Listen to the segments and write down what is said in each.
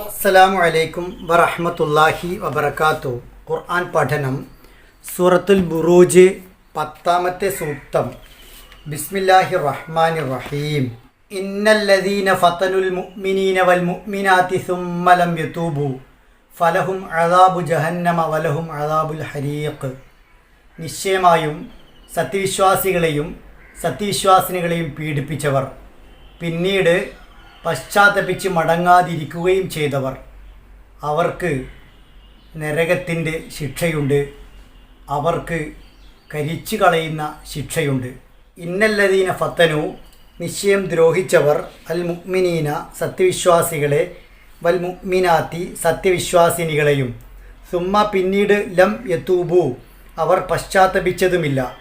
അസ്സലാമു അലൈക്കും വറഹമത്തല്ലാഹി വബർക്കാത്തു ഖുർആൻ പഠനം സൂറത്തുൽ ബുറൂജ് പത്താമത്തെ സൂക്തം. ബിസ്മില്ലാഹി റഹ്മാൻ റഹീം ഇന്നല്ലദീന ഫതനുൽ മുഅ്മിനീന വൽ മുഅ്മിനാതി സുമ്മ ലം യതൂബു. ഫലഹും അദാബു ജഹന്നമ വലഹും അദാബുൽ ഹരീഖ്. നിശ്ചയമായും സത്യവിശ്വാസികളെയും സത്യവിശ്വാസിനികളെയും പീഡിപ്പിച്ചവർ. പിന്നീട് പശ്ചാത്തപിച്ച് മടങ്ങാതിരിക്കുകയും ചെയ്തവർ. അവർക്ക് നരകത്തിന്റെ ശിക്ഷയുണ്ട്. അവർക്ക് കരിച്ചു കളയുന്ന ശിക്ഷയുണ്ട്. ഇന്നല്ലതീന ഫത്തനു നിശ്ചയം ദ്രോഹിച്ചവർ അൽ മുഅ്മിനീന സത്യവിശ്വാസികളെ വൽ മുഅ്മിനാത്തി സത്യവിശ്വാസിനികളെയും. സുമ്മ പിന്നീട് ലം യത്തൂബു അവർ പശ്ചാത്തപിച്ചതുമില്ല.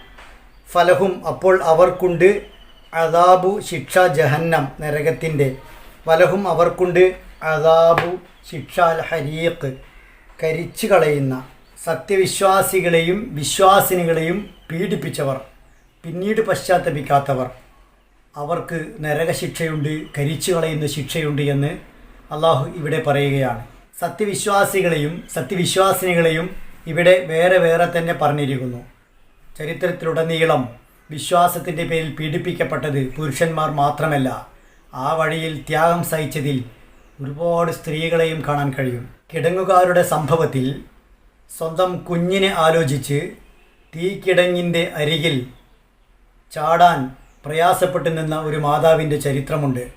ഫലഹും അപ്പോൾ അവർക്കുണ്ട്. അതാബു ശിക്ഷ ജഹന്നം നരകത്തിന്റെ വലഹും അവർക്കുണ്ട് അദാബു ശിക്ഷാൽ ഹരീഖ്. കരിച്ചു കളയുന്ന സത്യവിശ്വാസികളെയും വിശ്വാസിനികളെയും പീഡിപ്പിച്ചവർ പിന്നീട് പശ്ചാത്തപിക്കാത്തവർ. അവർക്ക് നരകശിക്ഷയുണ്ട് കരിച്ചു കളയുന്ന ശിക്ഷയുണ്ട് എന്ന് അള്ളാഹു ഇവിടെ പറയുകയാണ്. സത്യവിശ്വാസികളെയും സത്യവിശ്വാസിനികളെയും ഇവിടെ വേറെ വേറെ തന്നെ പറഞ്ഞിരിക്കുന്നു. ചരിത്രത്തിലുടനീളം വിശ്വാസത്തിന്റെ പേരിൽ പീഡിപ്പിക്കപ്പെട്ടത് പുരുഷന്മാർ മാത്രമല്ല ആ വഴിയിൽ ത്യാഗം സഹിച്ചതിൽ ഒരുപാട് സ്ത്രീകളെയും കാണാൻ കഴിയും. കിടങ്ങുകാരുടെ സംഭവത്തിൽ സ്വന്തം കുഞ്ഞിനെ ആലോചിച്ച് തീക്കിടങ്ങിന്റെ അരികിൽ ചാടാൻ പ്രയാസപ്പെട്ടു നിന്ന ഒരു മാതാവിന്റെ ചരിത്രമുണ്ട്.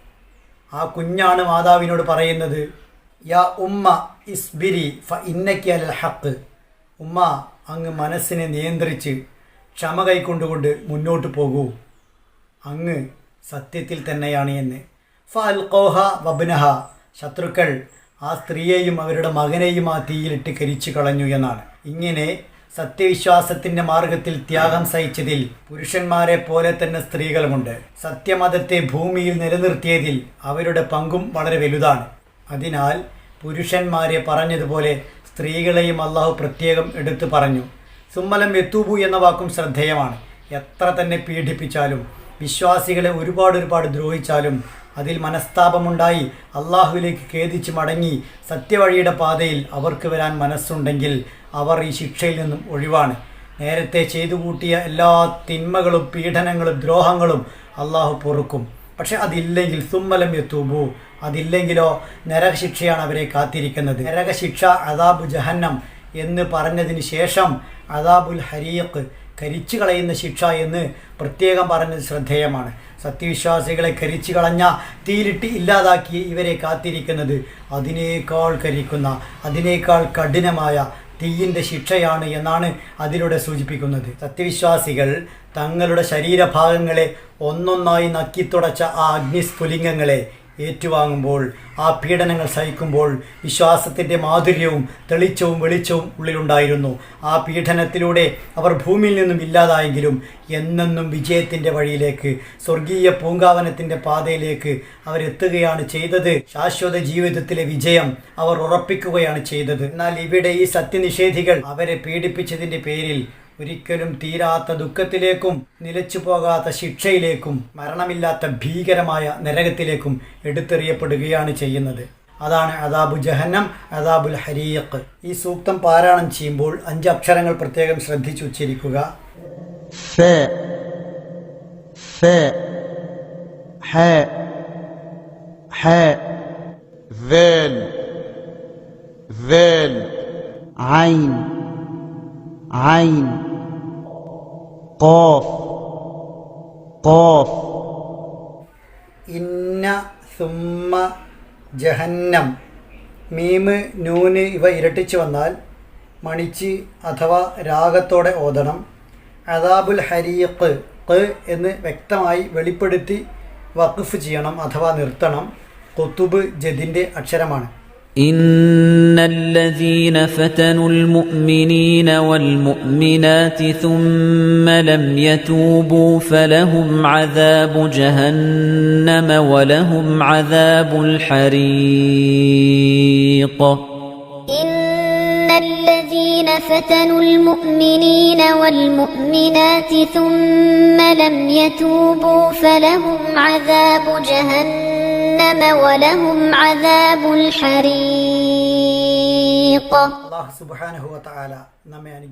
ആ കുഞ്ഞാണ് മാതാവിനോട് പറയുന്നത് യാ ഉമ്മ ഇസ്ബിരി ഫ ഇന്നയ്ക്ക് അൽ ഉമ്മ അങ്ങ് മനസ്സിനെ നിയന്ത്രിച്ച് ക്ഷമ കൈക്കൊണ്ടുകൊണ്ട് മുന്നോട്ട് പോകൂ. അങ്ങ് സത്യത്തിൽ തന്നെയാണ് എന്ന്. ഫൽഖോഹ വബ്നഹ. ശത്രുക്കൾ ആ സ്ത്രീയെയും അവരുടെ മകനെയും ആ തീയിലിട്ട് കരിച്ചു കളഞ്ഞു എന്നാണ്. ഇങ്ങനെ സത്യവിശ്വാസത്തിന്റെ മാർഗത്തിൽ ത്യാഗം സഹിച്ചതിൽ പുരുഷന്മാരെ പോലെ തന്നെ സ്ത്രീകളുമുണ്ട്. സത്യമതത്തെ ഭൂമിയിൽ നിലനിർത്തിയതിൽ അവരുടെ പങ്കും വളരെ വലുതാണ്. അതിനാൽ പുരുഷന്മാരെ പറഞ്ഞതുപോലെ സ്ത്രീകളെയും അള്ളാഹു പ്രത്യേകം എടുത്തു പറഞ്ഞു. സുമ്മലം എത്തൂബു എന്ന വാക്കും ശ്രദ്ധേയമാണ്. എത്ര തന്നെ പീഡിപ്പിച്ചാലും വിശ്വാസികളെ ഒരുപാട് ഒരുപാട് ദ്രോഹിച്ചാലും അതിൽ മനസ്താപമുണ്ടായി അള്ളാഹുവിലേക്ക് ഖേദിച്ച് മടങ്ങി സത്യവഴിയുടെ പാതയിൽ അവർക്ക് വരാൻ മനസ്സുണ്ടെങ്കിൽ അവർ ഈ ശിക്ഷയിൽ നിന്നും ഒഴിവാണ്. നേരത്തെ ചെയ്തു കൂട്ടിയ എല്ലാ തിന്മകളും പീഡനങ്ങളും ദ്രോഹങ്ങളും അള്ളാഹു പൊറുക്കും. പക്ഷെ അതില്ലെങ്കിൽ സുമ്മലം എത്തൂബു അതില്ലെങ്കിലോ നരകശിക്ഷയാണ് അവരെ കാത്തിരിക്കുന്നത്. നരകശിക്ഷ അദാബു ജഹന്നം എന്ന് പറഞ്ഞതിന് ശേഷം അദാബുൽ ഹരീഖ് കരിച്ചു കളയുന്ന ശിക്ഷ എന്ന് പ്രത്യേകം പറഞ്ഞത് ശ്രദ്ധേയമാണ്. സത്യവിശ്വാസികളെ കരിച്ചു കളഞ്ഞ തീരിട്ട് ഇല്ലാതാക്കി ഇവരെ കാത്തിരിക്കുന്നത് അതിനേക്കാൾ കരിക്കുന്ന അതിനേക്കാൾ കഠിനമായ തീയിന്റെ ശിക്ഷയാണ് എന്നാണ് അതിലൂടെ സൂചിപ്പിക്കുന്നത്. സത്യവിശ്വാസികൾ തങ്ങളുടെ ശരീരഭാഗങ്ങളെ ഒന്നൊന്നായി നക്കിത്തുടച്ച ആ അഗ്നിസ്ഫുലിംഗങ്ങളെ ഏറ്റുവാങ്ങുമ്പോൾ ആ പീഡനങ്ങൾ സഹിക്കുമ്പോൾ വിശ്വാസത്തിന്റെ മാധുര്യവും തെളിച്ചവും വെളിച്ചവും ഉള്ളിലുണ്ടായിരുന്നു. ആ പീഡനത്തിലൂടെ അവർ ഭൂമിയിൽ നിന്നും ഇല്ലാതായെങ്കിലും എന്നെന്നും വിജയത്തിന്റെ വഴിയിലേക്ക് സ്വർഗീയ പൂങ്കാവനത്തിന്റെ പാതയിലേക്ക് അവരെത്തുകയാണ് ചെയ്തത്. ശാശ്വത ജീവിതത്തിലെ വിജയം അവർ ഉറപ്പിക്കുകയാണ് ചെയ്തത്. എന്നാൽ ഇവിടെ ഈ സത്യനിഷേധികൾ അവരെ പീഡിപ്പിച്ചതിന്റെ പേരിൽ ഒരിക്കലും തീരാത്ത ദുഃഖത്തിലേക്കും നിലച്ചു പോകാത്ത ശിക്ഷയിലേക്കും മരണമില്ലാത്ത ഭീകരമായ നരകത്തിലേക്കും എടുത്തെറിയപ്പെടുകയാണ് ചെയ്യുന്നത് അതാണ് അദാബു ജഹന്നം അദാബുൽ ഹരീഖ് ഈ സൂക്തം പാരായണം ചെയ്യുമ്പോൾ അഞ്ച് അക്ഷരങ്ങൾ പ്രത്യേകം ശ്രദ്ധിച്ചു ഉച്ചരിക്കുക فاء فاء حاء حاء ذال ذال عين عين قاف قاف ഇന്ന സുമ്മ ജഹന്നം മീമ് നൂന് ഇവ ഇരട്ടിച്ച് വന്നാൽ മണിച്ച് അഥവാ രാഗത്തോടെ ഓതണം അദാബുൽ ഹരീഖ് ഖ് എന്ന് വ്യക്തമായി വെളിപ്പെടുത്തി വഖഫ് ചെയ്യണം അഥവാ നിർത്തണം കുത്തുബ് ജദിൻ്റെ അക്ഷരമാണ് إن الذين فتنوا المؤمنين والمؤمنات ثم لم يتوبوا فلهم عذاب جهنم ولهم عذاب الحريق الذين فتنوا المؤمنين والمؤمنات ثم لم يتوبوا فلهم عذاب جهنم ولهم عذاب الحريق. الله سبحانه وتعالى نما يعني